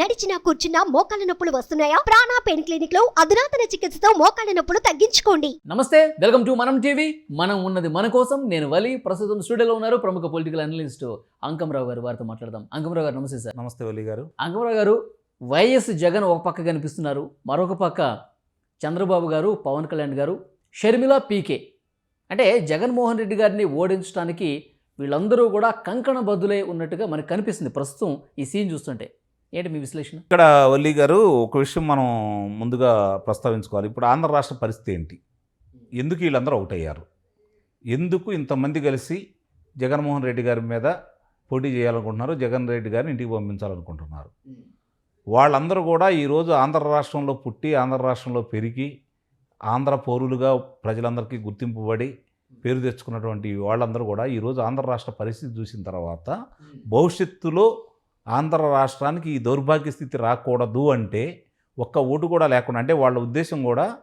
నడిచినా కూర్చున్నా మోకాళ్ళ నొప్పులు వస్తున్నాయా? ప్రాణా పెయిన్ క్లినిక్లో అధునాతన చికిత్సతో మోకాళ్ళ నొప్పులు తగ్గించుకోండి. నమస్తే వెల్కమ్ టు మనం టీవీ. మనం ఉన్నది మన కోసం. నేను వలి. ప్రస్తుతం స్టూడియోలో ఉన్నారు ప్రముఖ పొలిటికల్ అనలిస్ట్ అంకమరావు గారు. వారితో మాట్లాడదాం. అంకమరావు గారు నమస్తే సార్. నమస్తే వలి గారు. అంకమరావు గారు వైఎస్ జగన్ ఒక పక్క కనిపిస్తున్నారు. మరొక పక్క చంద్రబాబు గారు పవన్ కళ్యాణ్ గారు షర్మిల పీకే. అంటే జగన్మోహన్ రెడ్డి గారిని ఓడించడానికి వీళ్ళందరూ కూడా కంకణ బద్దులై ఉన్నట్టుగా మనకు కనిపిస్తుంది ప్రస్తుతం ఈ సీన్ చూస్తుంటే. ఏంటి మీ విశ్లేషణ? ఇక్కడ వల్లి గారు ఒక విషయం మనం ముందుగా ప్రస్తావించుకోవాలి. ఇప్పుడు ఆంధ్ర రాష్ట్ర పరిస్థితి ఏంటి? ఎందుకు వీళ్ళందరూ ఒకటయ్యారు ఎందుకు ఇంతమంది కలిసి జగన్మోహన్ రెడ్డి గారి మీద పోటీ చేయాలనుకుంటున్నారు? జగన్ రెడ్డి గారిని ఇంటికి పంపించాలనుకుంటున్నారు. వాళ్ళందరూ కూడా ఈరోజు ఆంధ్ర రాష్ట్రంలో పుట్టి ఆంధ్ర రాష్ట్రంలో పెరిగి ఆంధ్ర పౌరులుగా ప్రజలందరికీ గుర్తింపుబడి పేరు తెచ్చుకున్నటువంటి వాళ్ళందరూ కూడా ఈరోజు ఆంధ్ర రాష్ట్ర పరిస్థితి చూసిన తర్వాత భవిష్యత్తులో ఆంధ్ర రాష్ట్రానికి ఈ దౌర్భాగ్య స్థితి రాకూడదు అంటే ఒక్క ఓటు కూడా లేకుండా అంటే వాళ్ళ ఉద్దేశం కూడా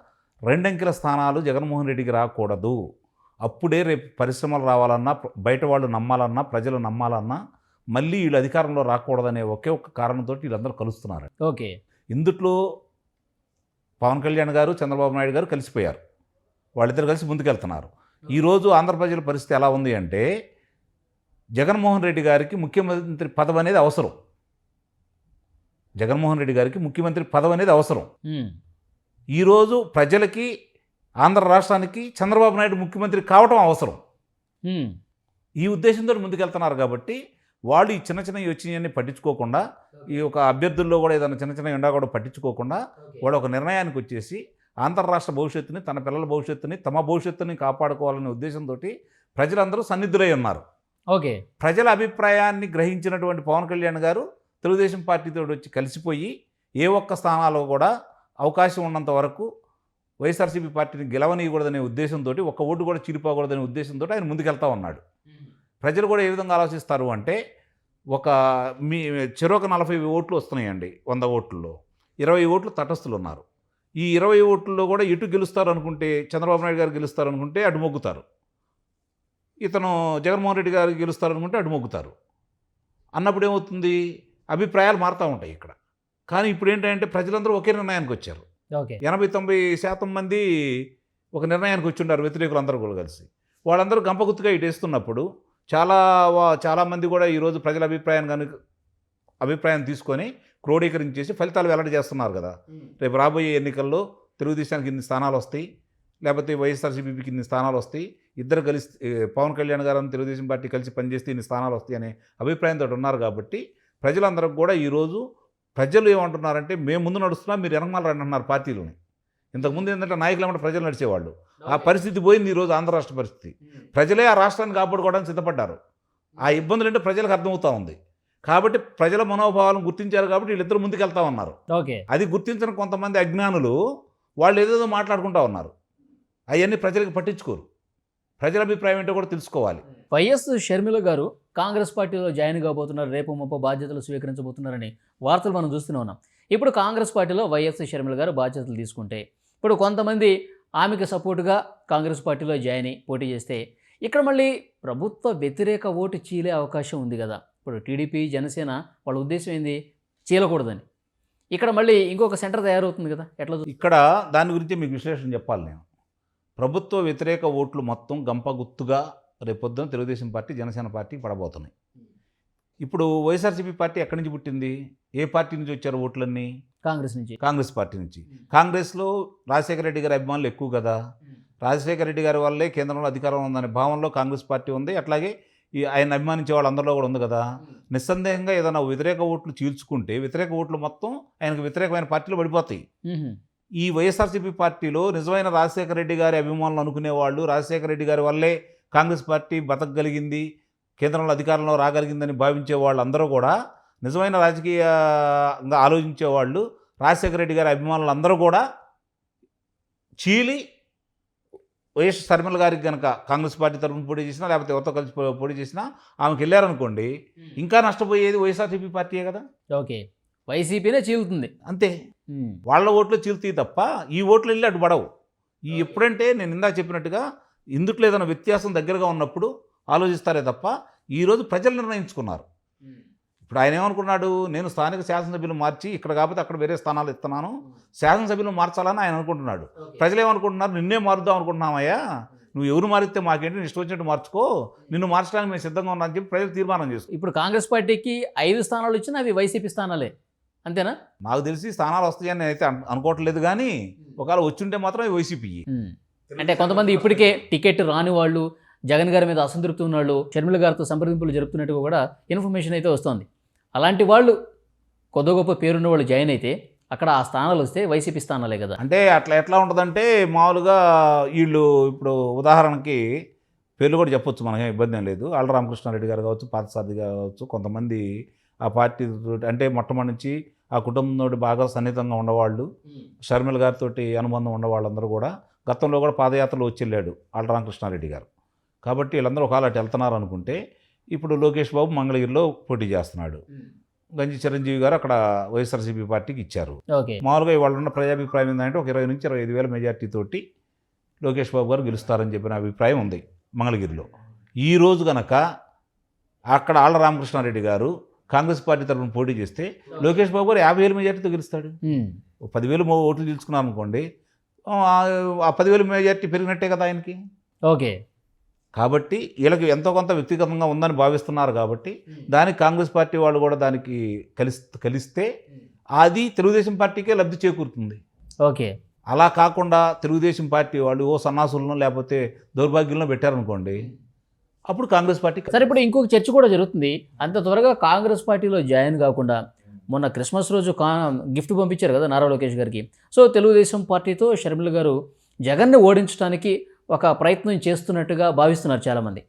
రెండంకెల స్థానాలు జగన్మోహన్ రెడ్డికి రాకూడదు. అప్పుడే రేపు పరిశ్రమలు రావాలన్నా బయట వాళ్ళు నమ్మాలన్నా ప్రజలు నమ్మాలన్నా మళ్ళీ వీళ్ళు అధికారంలో రాకూడదనే ఒకే ఒక కారణంతో వీళ్ళందరూ కలుస్తున్నారు. ఓకే. ఇందుట్లో పవన్ కళ్యాణ్ గారు చంద్రబాబు నాయుడు గారు కలిసిపోయారు. వాళ్ళిద్దరు కలిసి ముందుకెళ్తున్నారు. ఈరోజు ఆంధ్ర ప్రజల పరిస్థితి ఎలా ఉంది అంటే జగన్మోహన్ రెడ్డి గారికి ముఖ్యమంత్రి పదవి అనేది అవసరం. జగన్మోహన్ రెడ్డి గారికి ముఖ్యమంత్రి పదవి అనేది అవసరం. ఈరోజు ప్రజలకి ఆంధ్ర రాష్ట్రానికి చంద్రబాబు నాయుడు ముఖ్యమంత్రి కావటం అవసరం. ఈ ఉద్దేశంతో ముందుకెళ్తున్నారు కాబట్టి వాళ్ళు ఈ చిన్న చిన్న వచ్చినాయన్ని పట్టించుకోకుండా ఈ ఒక అభ్యర్థుల్లో కూడా ఏదైనా చిన్న చిన్న ఎండా కూడా పట్టించుకోకుండా వాడు ఒక నిర్ణయానికి వచ్చేసి ఆంధ్ర రాష్ట్ర భవిష్యత్తుని తన పిల్లల భవిష్యత్తుని తమ భవిష్యత్తుని కాపాడుకోవాలనే ఉద్దేశంతో ప్రజలందరూ సన్నిధులై ఉన్నారు. ఓకే. ప్రజల అభిప్రాయాన్ని గ్రహించినటువంటి పవన్ కళ్యాణ్ గారు తెలుగుదేశం పార్టీతో వచ్చి కలిసిపోయి ఏ ఒక్క స్థానాల్లో కూడా అవకాశం ఉన్నంత వరకు వైఎస్ఆర్సీపీ పార్టీని గెలవనీయకూడదనే ఉద్దేశంతో ఒక్క ఓటు కూడా చిరిపోకూడదనే ఉద్దేశంతో ఆయన ముందుకెళ్తా ఉన్నాడు. ప్రజలు కూడా ఏ విధంగా ఆలోచిస్తారు అంటే ఒక మీ చెరొక నలభై ఓట్లు వస్తున్నాయండి వంద ఓట్లలో. ఇరవై ఓట్లు తటస్థులు ఉన్నారు. ఈ ఇరవై ఓట్లలో కూడా ఎటు గెలుస్తారు అనుకుంటే చంద్రబాబు నాయుడు గారు గెలుస్తారు అనుకుంటే అటు మొగ్గుతారు. ఇతను జగన్మోహన్ రెడ్డి గారు గెలుస్తారు అనుకుంటే అటు మొగ్గుతారు. అన్నప్పుడు ఏమవుతుంది? అభిప్రాయాలు మారుతూ ఉంటాయి ఇక్కడ. కానీ ఇప్పుడు ఏంటంటే ప్రజలందరూ ఒకే నిర్ణయానికి వచ్చారు. ఓకే. ఎనభై తొంభై శాతం మంది ఒక నిర్ణయానికి వచ్చి ఉన్నారు వ్యతిరేకులందరూ కూడా కలిసి. వాళ్ళందరూ గంపగుత్తుగా ఇటు వేస్తున్నప్పుడు చాలా వా- చాలామంది కూడా ఈరోజు ప్రజల అభిప్రాయం కనుక అభిప్రాయం తీసుకొని క్రోడీకరించేసి ఫలితాలు వెల్లడి చేస్తున్నారు కదా. రేపు రాబోయే ఎన్నికల్లో తెలుగుదేశానికి ఇన్ని స్థానాలు వస్తాయి. లేకపోతే వైఎస్ఆర్సీపీకి ఇన్ని స్థానాలు వస్తాయి. ఇద్దరు కలిసి పవన్ కళ్యాణ్ గారు తెలుగుదేశం పార్టీ కలిసి పనిచేస్తే ఇన్ని స్థానాలు వస్తాయి అనే అభిప్రాయంతో ఉన్నారు కాబట్టి ప్రజలందరికి కూడా ఈరోజు ప్రజలు ఏమంటున్నారంటే మేము ముందు నడుస్తున్నాం మీరు వెనకమాల రండి అంటున్నారు పార్టీలని. ఇంతకుముందు ఏంటంటే నాయకులు ఏమంటే ప్రజలు నడిచేవాళ్ళు. ఆ పరిస్థితి పోయింది ఈరోజు ఆంధ్ర రాష్ట్ర పరిస్థితి. ప్రజలే ఆ రాష్ట్రాన్ని కాపాడుకోవడానికి సిద్ధపడ్డారు. ఆ ఇబ్బందులు ఏంటో ప్రజలకు అర్థమవుతా ఉంది. కాబట్టి ప్రజల మనోభావాలను గుర్తించారు కాబట్టి వీళ్ళిద్దరు ముందుకెళ్తా ఉన్నారు. ఓకే. అది గుర్తించిన కొంతమంది అజ్ఞానులు వాళ్ళు ఏదేదో మాట్లాడుకుంటా ఉన్నారు. అవన్నీ ప్రజలకు పట్టించుకోరు. ప్రజల అభిప్రాయం ఏంటో కూడా తెలుసుకోవాలి. వైఎస్ షర్మిల గారు కాంగ్రెస్ పార్టీలో జాయిన్ కాబోతున్నారు. రేపు ముప్ప బాధ్యతలు స్వీకరించబోతున్నారని వార్తలు మనం చూస్తూనే ఉన్నాం. ఇప్పుడు కాంగ్రెస్ పార్టీలో వైఎస్ షర్మిల గారు బాధ్యతలు తీసుకుంటే ఇప్పుడు కొంతమంది ఆమెకు సపోర్టుగా కాంగ్రెస్ పార్టీలో జాయిన్ అయ్యి పోటీ చేస్తే ఇక్కడ మళ్ళీ ప్రభుత్వ వ్యతిరేక ఓటు చీలే అవకాశం ఉంది కదా. ఇప్పుడు టీడీపీ జనసేన వాళ్ళ ఉద్దేశం ఏంది? చీలకూడదని. ఇక్కడ మళ్ళీ ఇంకొక సెంటర్ తయారవుతుంది కదా. ఎట్లా ఇక్కడ దాని గురించి మీకు విశ్లేషణ చెప్పాలి నేను. ప్రభుత్వ వ్యతిరేక ఓట్లు మొత్తం గంప గుర్తుగా రేపొద్దున తెలుగుదేశం పార్టీ జనసేన పార్టీ పడబోతున్నాయి. ఇప్పుడు వైఎస్ఆర్సీపీ పార్టీ ఎక్కడి నుంచి పుట్టింది? ఏ పార్టీ నుంచి వచ్చారు ఓట్లన్నీ? కాంగ్రెస్ నుంచి. కాంగ్రెస్ పార్టీ నుంచి. కాంగ్రెస్లో రాజశేఖర రెడ్డి గారి అభిమానులు ఎక్కువ కదా. రాజశేఖర రెడ్డి గారి వల్లే కేంద్రంలో అధికారం ఉందనే భావనలో కాంగ్రెస్ పార్టీ ఉంది. అట్లాగే ఈ ఆయన అభిమానించే వాళ్ళందరిలో కూడా ఉంది కదా. నిస్సందేహంగా ఏదైనా వ్యతిరేక ఓట్లు చీల్చుకుంటే వ్యతిరేక ఓట్లు మొత్తం ఆయనకు వ్యతిరేకమైన పార్టీలో పడిపోతాయి. ఈ వైఎస్ఆర్సీపీ పార్టీలో నిజమైన రాజశేఖర రెడ్డి గారి అభిమానులు అనుకునే వాళ్ళు రాజశేఖర రెడ్డి గారి వల్లే కాంగ్రెస్ పార్టీ బతకగలిగింది కేంద్రంలో అధికారంలో రాగలిగిందని భావించే వాళ్ళందరూ కూడా నిజమైన రాజకీయంగా ఆలోచించే వాళ్ళు రాజశేఖర రెడ్డి గారి అభిమానులు అందరూ కూడా చీలి వైఎస్ శర్మిల గారికి కనుక కాంగ్రెస్ పార్టీ తరఫున పోటీ చేసినా లేకపోతే ఎవరితో కలిసి పోటీ చేసినా ఆమెకి వెళ్ళారనుకోండి ఇంకా నష్టపోయేది వైఎస్ఆర్సీపీ పార్టీయే కదా? ఓకే. వైసీపీనే చీలుతుంది. అంతే. వాళ్ళ ఓట్లు చీల్తాయి తప్ప ఈ ఓట్లు వెళ్ళి అటు పడవు. ఈ ఎప్పుడంటే నేను ఇందాక చెప్పినట్టుగా ఇందుట్లో ఏదైనా వ్యత్యాసం దగ్గరగా ఉన్నప్పుడు ఆలోచిస్తారే తప్ప ఈరోజు ప్రజలు నిర్ణయించుకున్నారు. ఇప్పుడు ఆయన ఏమనుకున్నాడు? నేను స్థానిక శాసనసభ్యులు మార్చి ఇక్కడ కాకపోతే అక్కడ వేరే స్థానాలు ఇస్తున్నాను. శాసనసభ్యులు మార్చాలని ఆయన అనుకుంటున్నాడు. ప్రజలు ఏమనుకుంటున్నారు? నిన్నే మారుద్దాం అనుకుంటున్నామయ్యా. నువ్వు ఎవరు మారిస్తే మాకేంటి? ఇష్టం వచ్చినట్టు మార్చుకో. నిన్ను మార్చడానికి మేము సిద్ధంగా ఉన్నామని చెప్పి ప్రజలు తీర్మానం చేస్తారు ఇప్పుడు కాంగ్రెస్ పార్టీకి ఐదు స్థానాలు వచ్చినా అవి వైసీపీ స్థానాలే. అంతేనా? నాకు తెలిసి స్థానాలు వస్తాయని నేనైతే అను- అనుకోవట్లేదు కానీ ఒకవేళ వచ్చుంటే మాత్రం వైసీపీ. ఉమ్. అంటే కొంతమంది ఇప్పటికే టికెట్ రాని వాళ్ళు జగన్ గారి మీద అసంతృప్తి ఉన్న వాళ్ళు షర్మిల గారితో సంప్రదింపులు జరుపుతున్నట్టుగా కూడా ఇన్ఫర్మేషన్ అయితే వస్తుంది. అలాంటి వాళ్ళు కొద్ది గొప్ప పేరున్న వాళ్ళు జాయిన్ అయితే అక్కడ ఆ స్థానాలు వస్తే వైసీపీ స్థానాలే కదా. అంటే అట్లా ఎట్లా ఉంటుందంటే మామూలుగా వీళ్ళు ఇప్పుడు ఉదాహరణకి పేర్లు కూడా చెప్పొచ్చు మనకేం ఇబ్బంది ఏం లేదు. ఆళ్ళ రామకృష్ణారెడ్డి గారు కావచ్చు పార్థసారథి గారు కావచ్చు కొంతమంది ఆ పార్టీ తోటి- అంటే మొట్టమొదటి నుంచి ఆ కుటుంబంతో బాగా సన్నిహితంగా ఉన్నవాళ్ళు షర్మిల గారితో అనుబంధం ఉన్న వాళ్ళందరూ కూడా గతంలో కూడా పాదయాత్రలో వచ్చి వెళ్ళాడు ఆళ్ళ రామకృష్ణారెడ్డి గారు. కాబట్టి వీళ్ళందరూ ఒకవేళ అటు వెళ్తున్నారు అనుకుంటే ఇప్పుడు లోకేష్ బాబు మంగళగిరిలో పోటీ చేస్తున్నాడు. గంజి చిరంజీవి గారు అక్కడ వైఎస్ఆర్సీపీ పార్టీకి ఇచ్చారు. ఓకే. మామూలుగా ఇవాళ ఉన్న ప్రజాభిప్రాయం ఏంటంటే ఒక ఇరవై నుంచి ఇరవై ఐదు వేల మెజార్టీ తోటి లోకేష్ బాబు గారు గెలుస్తారని చెప్పిన అభిప్రాయం ఉంది మంగళగిరిలో. ఈ రోజు గనక అక్కడ ఆళ్ళ రామకృష్ణారెడ్డి గారు కాంగ్రెస్ పార్టీ తరఫున పోటీ చేస్తే లోకేష్ బాబు గారు యాభై వేల మెజార్టీతో గెలుస్తాడు. పదివేలు ఓట్లు తీసుకున్నారు అనుకోండి ఆ- ఆ పదివేల మెజార్టీ పెరిగినట్టే కదా ఆయనకి. ఓకే. కాబట్టి వీళ్ళకి ఎంతో కొంత వ్యక్తిగతంగా ఉందని భావిస్తున్నారు కాబట్టి దానికి కాంగ్రెస్ పార్టీ వాళ్ళు కూడా దానికి కలిసి కలిస్తే అది తెలుగుదేశం పార్టీకే లబ్ధి చేకూరుతుంది. ఓకే. అలా కాకుండా తెలుగుదేశం పార్టీ వాళ్ళు ఓ సన్నాసులను లేకపోతే దౌర్భాగ్యంలో పెట్టారనుకోండి అప్పుడు కాంగ్రెస్ పార్టీ సరే ఇప్పుడు ఇంకొక చర్చ కూడా జరుగుతుంది. అంత త్వరగా కాంగ్రెస్ పార్టీలో జాయిన్ కాకుండా మొన్న క్రిస్మస్ రోజు కా గిఫ్ట్ పంపించారు కదా నారా లోకేష్ గారికి. సో తెలుగుదేశం పార్టీతో షర్మిల గారు జగన్ని ఓడించడానికి ఒక ప్రయత్నం చేస్తున్నట్టుగా భావిస్తున్నారు చాలామంది.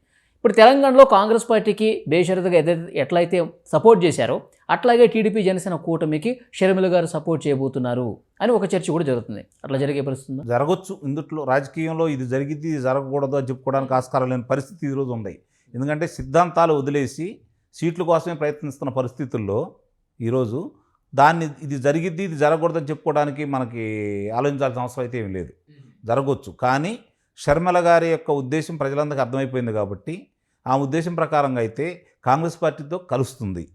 ఇప్పుడు తెలంగాణలో కాంగ్రెస్ పార్టీకి బేషరతుగా ఎట్లయితే సపోర్ట్ చేశారో అట్లాగే టీడీపీ జనసేన కూటమికి షర్మిల గారు సపోర్ట్ చేయబోతున్నారు అని ఒక చర్చ కూడా జరుగుతుంది. అట్లా జరిగే పరిస్థితి? జరగచ్చు. ఇందుట్లో రాజకీయంలో ఇది జరిగింది ఇది జరగకూడదు అని చెప్పుకోవడానికి ఆస్కారం లేని పరిస్థితి ఈరోజు ఉంది. ఎందుకంటే సిద్ధాంతాలు వదిలేసి సీట్ల కోసమే ప్రయత్నిస్తున్న పరిస్థితుల్లో ఈరోజు దాన్ని ఇది జరిగిద్ది ఇది జరగకూడదని చెప్పుకోవడానికి మనకి ఆలోచించాల్సిన అవసరం అయితే ఏమీ లేదు. జరగవచ్చు కానీ షర్మిల గారి యొక్క ఉద్దేశం ప్రజలందరికీ అర్థమైపోయింది కాబట్టి ఆ ఉద్దేశం ప్రకారంగా అయితే కాంగ్రెస్ పార్టీతో కలుస్తుంది.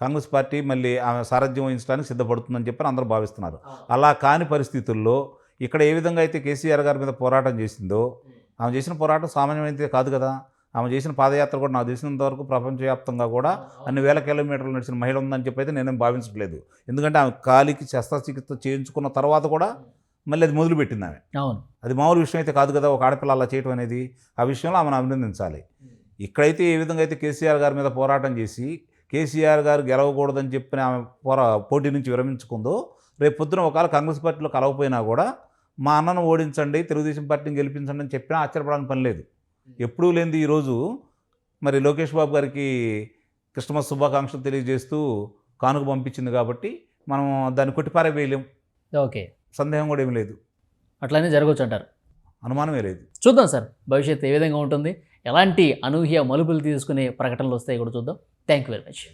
కాంగ్రెస్ పార్టీ మళ్ళీ ఆమె సారథ్యం వహించడానికి సిద్ధపడుతుందని చెప్పి అందరూ భావిస్తున్నారు. అలా కాని పరిస్థితుల్లో ఇక్కడ ఏ విధంగా అయితే కేసీఆర్ గారి మీద పోరాటం చేసిందో ఆమె చేసిన పోరాటం సామాన్యమైనది కాదు కదా. ఆమె చేసిన పాదయాత్ర కూడా నాకు తెలిసినంత వరకు ప్రపంచవ్యాప్తంగా కూడా అన్ని వేల కిలోమీటర్లు నడిచిన మహిళ ఉందని చెప్పి అయితే నేనేం భావించట్లేదు. ఎందుకంటే ఆమె కాలికి శస్త్రచికిత్స చేయించుకున్న తర్వాత కూడా మళ్ళీ అది మొదలుపెట్టింది ఆమె. అవును. అది మామూలు విషయం అయితే కాదు కదా ఒక ఆడపిల్ల అలా చేయటం అనేది. ఆ విషయంలో ఆమెను అభినందించాలి. ఇక్కడైతే ఏ విధంగా అయితే కేసీఆర్ గారి మీద పోరాటం చేసి కేసీఆర్ గారు గెలవకూడదని చెప్పిన ఆమె పోరా పోటీ నుంచి విరమించుకుందో రేపు పొద్దున ఒకవేళ కాంగ్రెస్ పార్టీలో కలవపోయినా కూడా మా అన్నను ఓడించండి తెలుగుదేశం పార్టీని గెలిపించండి అని చెప్పినా ఆశ్చర్యపడానికి పని లేదు. ఎప్పుడూ లేనిది ఈరోజు మరి లోకేష్ బాబు గారికి క్రిస్మస్ శుభాకాంక్షలు తెలియజేస్తూ కానుక పంపించింది కాబట్టి మనం దాన్ని కొట్టిపారేవేయలేం ఓకే. సందేహం కూడా ఏమీ లేదు. అట్లానే జరగవచ్చు అంటారు. అనుమానమే లేదు. చూద్దాం సార్ భవిష్యత్తు ఏ విధంగా ఉంటుంది? ఎలాంటి అనూహ్య మలుపులు తీసుకునే ప్రకటనలు వస్తాయి కూడా చూద్దాం. Thank you very much